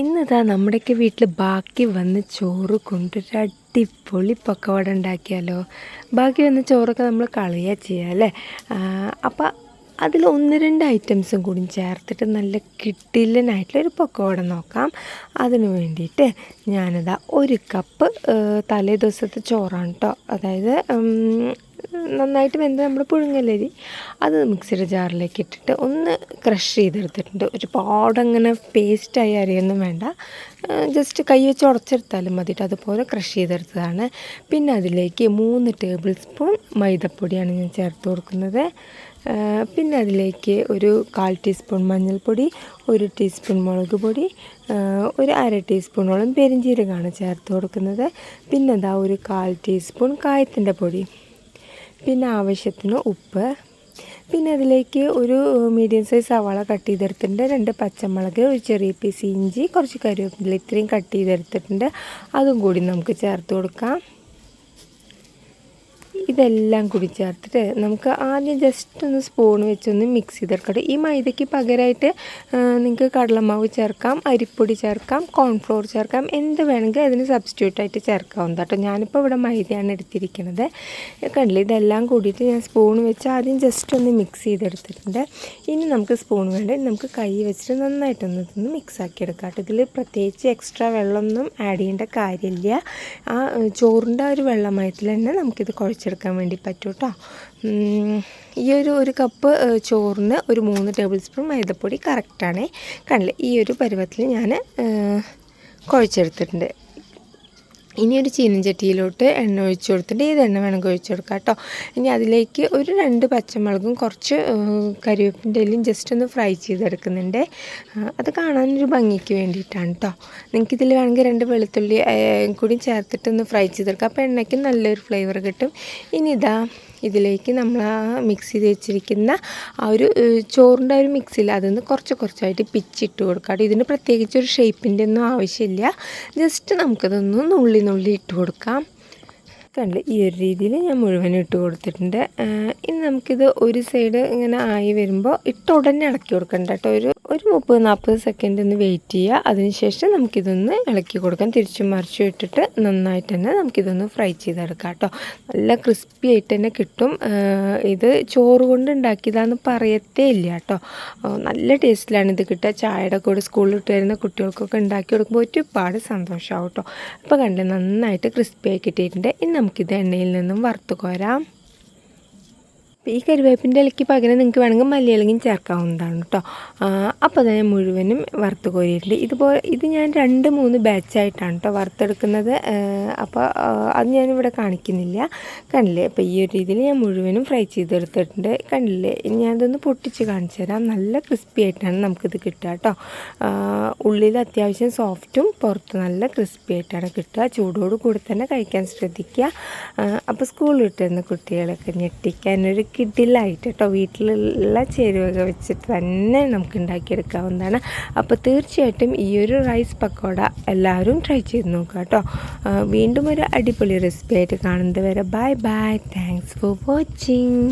ഇന്നിതാ നമ്മുടെയൊക്കെ വീട്ടിൽ ബാക്കി വന്ന് ചോറ് കൊണ്ടൊരു അടിപൊളി പക്കവട ഉണ്ടാക്കിയാലോ? ബാക്കി വന്ന ചോറൊക്കെ നമ്മൾ കളയുക ചെയ്യുക അല്ലേ? അപ്പം അതിൽ ഒന്ന് രണ്ട് ഐറ്റംസും കൂടി ചേർത്തിട്ട് നല്ല കിട്ടില്ലനായിട്ടുള്ള ഒരു പക്കവട നോക്കാം. അതിന് വേണ്ടിയിട്ട് ഞാനിതാ ഒരു കപ്പ് തലേ ദിവസത്തെ ചോറാണ് കേട്ടോ അതായത് നന്നായിട്ട് വെന്ത് നമ്മൾ പുഴുങ്ങലരി അത് മിക്സിയുടെ ജാറിലേക്ക് ഇട്ടിട്ട് ഒന്ന് ക്രഷ് ചെയ്തെടുത്തിട്ടുണ്ട്. ഒരുപാട് അങ്ങനെ പേസ്റ്റായി അരിയൊന്നും വേണ്ട. ജസ്റ്റ് കൈ വെച്ച് ഉടച്ചെടുത്താലും മതിയിട്ട് അതുപോലെ ക്രഷ് ചെയ്തെടുത്തതാണ്. പിന്നെ അതിലേക്ക് മൂന്ന് ടേബിൾ സ്പൂൺ മൈദപ്പൊടിയാണ് ഞാൻ ചേർത്ത് കൊടുക്കുന്നത്. പിന്നെ അതിലേക്ക് ഒരു കാൽ ടീസ്പൂൺ മഞ്ഞൾപ്പൊടി ഒരു ടീസ്പൂൺ മുളക് പൊടി ഒരു അര ടീസ്പൂണോളം പെരിഞ്ചീരകമാണ് ചേർത്ത് കൊടുക്കുന്നത്. പിന്നെ ഒരു കാൽ ടീസ്പൂൺ കായത്തിന്റെ പൊടി. പിന്നെ ആവശ്യത്തിന് ഉപ്പ്. പിന്നെ അതിലേക്ക് ഒരു മീഡിയം സൈസ് സവാള കട്ട് ചെയ്തെടുത്തിട്ടുണ്ട്. രണ്ട് പച്ചമുളക് ഒരു ചെറിയ പീസ് ഇഞ്ചി കുറച്ച് കറിവേപ്പില ഇത്രയും കട്ട് ചെയ്തെടുത്തിട്ടുണ്ട്. അതും കൂടി നമുക്ക് ചേർത്ത് കൊടുക്കാം. ഇതെല്ലാം കൂടി ചേർത്തിട്ട് നമുക്ക് ആദ്യം ജസ്റ്റ് ഒന്ന് സ്പൂൺ വെച്ചൊന്ന് മിക്സ് ചെയ്തെടുക്കട്ടെ. ഈ മൈദയ്ക്ക് പകരമായിട്ട് നിങ്ങൾക്ക് കടലമാവ് ചേർക്കാം അരിപ്പൊടി ചേർക്കാം കോൺഫ്ലോർ ചേർക്കാം എന്ത് വേണമെങ്കിൽ അതിന് സബ്സ്റ്റിറ്റ്യൂട്ട് ആയിട്ട് ചേർക്കാവുന്ന കേട്ടോ. ഞാനിപ്പോൾ ഇവിടെ മൈദയാണ് എടുത്തിരിക്കുന്നത്. കണ്ടില്ല? ഇതെല്ലാം കൂടിയിട്ട് ഞാൻ സ്പൂൺ വെച്ച് ആദ്യം ജസ്റ്റ് ഒന്ന് മിക്സ് ചെയ്തെടുത്തിട്ടുണ്ട്. ഇനി നമുക്ക് സ്പൂൺ വേണ്ട? നമുക്ക് കൈ വെച്ചിട്ട് നന്നായിട്ടൊന്ന് ഇതൊന്ന് മിക്സ് ആക്കി എടുക്കാം കേട്ടോ. ഇതിൽ പ്രത്യേകിച്ച് എക്സ്ട്രാ വെള്ളമൊന്നും ആഡ് ചെയ്യേണ്ട കാര്യമില്ല. ആ ചോറിന്റെ ആ ഒരു വെള്ളമയത്തിൽ തന്നെ നമുക്കിത് കുഴച്ചെടുക്കാം. ചേർക്കാൻ വേണ്ടി പറ്റും കേട്ടോ ഈ ഒരു ഒരു കപ്പ് ചോറിന് ഒരു മൂന്ന് ടേബിൾ സ്പൂൺ മൈദപ്പൊടി കറക്റ്റാണ് കണ്ടില്ലേ? ഈ ഒരു പരുവത്തിൽ ഞാൻ കുഴച്ചെടുത്തിട്ടുണ്ട്. ഇനി ഒരു ചീനച്ചട്ടിയിലോട്ട് എണ്ണ ഒഴിച്ചു കൊടുത്തിട്ട് ഏത് എണ്ണ വേണമെങ്കിൽ ഒഴിച്ചു കൊടുക്കാം കേട്ടോ. ഇനി അതിലേക്ക് ഒരു രണ്ട് പച്ചമുളകും കുറച്ച് കരിവേപ്പിന്റെ ഇലയും ജസ്റ്റ് ഒന്ന് ഫ്രൈ ചെയ്തെടുക്കുന്നുണ്ട്. അത് കാണാനൊരു ഭംഗിക്ക് വേണ്ടിയിട്ടാണ് കേട്ടോ നിങ്ങൾക്ക് ഇതിൽ വേണമെങ്കിൽ രണ്ട് വെളുത്തുള്ളി കൂടി ചേർത്തിട്ട് ഒന്ന് ഫ്രൈ ചെയ്തെടുക്കാം. അപ്പോൾ എണ്ണയ്ക്ക് നല്ലൊരു ഫ്ലേവർ കിട്ടും. ഇനി ഇതാ ഇതിലേക്ക് നമ്മൾ ആ മിക്സ് ചെയ്ത് വെച്ചിരിക്കുന്ന ആ ഒരു ചോറിന്റെ ഒരു മിക്സിൽ അതൊന്ന് കുറച്ച് കുറച്ചായിട്ട് പിച്ചിട്ട് കൊടുക്കാം ഇതിന് പ്രത്യേകിച്ച് ഒരു ഷേപ്പിന്റെ ഒന്നും ആവശ്യമില്ല. ജസ്റ്റ് നമുക്കതൊന്ന് നുള്ളി നുള്ളി ഇട്ട് കൊടുക്കാം. കണ്ട് ഈ ഒരു രീതിയിൽ ഞാൻ മുഴുവൻ ഇട്ട് കൊടുത്തിട്ടുണ്ട്. ഇനി നമുക്കിത് ഒരു സൈഡ് ഇങ്ങനെ ആയി വരുമ്പോൾ ഇട്ട് ഉടനെ ഇളക്കി കൊടുക്കണ്ട കേട്ടോ. ഒരു ഒരു മുപ്പത് നാൽപ്പത് സെക്കൻഡ് ഒന്ന് വെയിറ്റ് ചെയ്യുക. അതിനുശേഷം നമുക്കിതൊന്ന് ഇളക്കി കൊടുക്കാം. തിരിച്ചും മറിച്ചും ഇട്ടിട്ട് നന്നായിട്ട് തന്നെ നമുക്കിതൊന്ന് ഫ്രൈ ചെയ്തെടുക്കാം കേട്ടോ. നല്ല ക്രിസ്പി ആയിട്ട് തന്നെ കിട്ടും. ഇത് ചോറ് കൊണ്ട് ഉണ്ടാക്കിയതാന്ന് പറയത്തേ ഇല്ല കേട്ടോ. നല്ല ടേസ്റ്റിലാണ് ഇത് കിട്ടുക. ചായയുടെ കൂടെ സ്കൂളിൽ ഇട്ട് വരുന്ന കുട്ടികൾക്കൊക്കെ ഉണ്ടാക്കി കൊടുക്കുമ്പോൾ ഒരുപാട് സന്തോഷമാവും കേട്ടോ. അപ്പോൾ കണ്ടേ നന്നായിട്ട് ക്രിസ്പി ആയി കിട്ടിയിട്ടുണ്ട്. ഇനി നമുക്കിത് എണ്ണയിൽ നിന്നും വറുത്ത് കോരാം. ഈ കരുവേപ്പിന്റെ ഇലയ്ക്ക് പകരം നിങ്ങൾക്ക് വേണമെങ്കിൽ മല്ലിയിലയും ചേർക്കാവുന്നതാണ് കേട്ടോ. അപ്പോൾ അത് ഞാൻ മുഴുവനും വറുത്ത് കോരിയിട്ടുണ്ട്. ഇതുപോലെ ഇത് ഞാൻ രണ്ട് മൂന്ന് ബാച്ചായിട്ടാണ് കേട്ടോ വറുത്തെടുക്കുന്നത്. അപ്പോൾ അത് ഞാനിവിടെ കാണിക്കുന്നില്ല. കണ്ടില്ലേ? അപ്പോൾ ഈ ഒരു രീതിയിൽ ഞാൻ മുഴുവനും ഫ്രൈ ചെയ്തെടുത്തിട്ടുണ്ട്. കണ്ടില്ലേ? ഇനി ഞാനതൊന്ന് പൊട്ടിച്ച് കാണിച്ചു തരാം. നല്ല ക്രിസ്പി ആയിട്ടാണ് നമുക്കിത് കിട്ടുക കേട്ടോ. ഉള്ളിൽ അത്യാവശ്യം സോഫ്റ്റും പുറത്ത് നല്ല ക്രിസ്പി ആയിട്ടാണ് കിട്ടുക. ചൂടോട് കൂടി തന്നെ കഴിക്കാൻ ശ്രദ്ധിക്കുക. അപ്പോൾ സ്കൂളിൽ വിട്ടിരുന്ന കുട്ടികളൊക്കെ ഞെട്ടിക്കാനൊരു കിഡിലായിട്ട് കേട്ടോ വീട്ടിലുള്ള ചേരുവക വെച്ചിട്ട് തന്നെ നമുക്ക് ഉണ്ടാക്കിയെടുക്കാവുന്നതാണ് അപ്പോൾ തീർച്ചയായിട്ടും ഈ ഒരു റൈസ് പക്കോട എല്ലാവരും ട്രൈ ചെയ്ത് നോക്കുക കേട്ടോ വീണ്ടും ഒരു അടിപൊളി റെസിപ്പി ആയിട്ട് കാണുന്നത് വരെ bye bye thanks for watching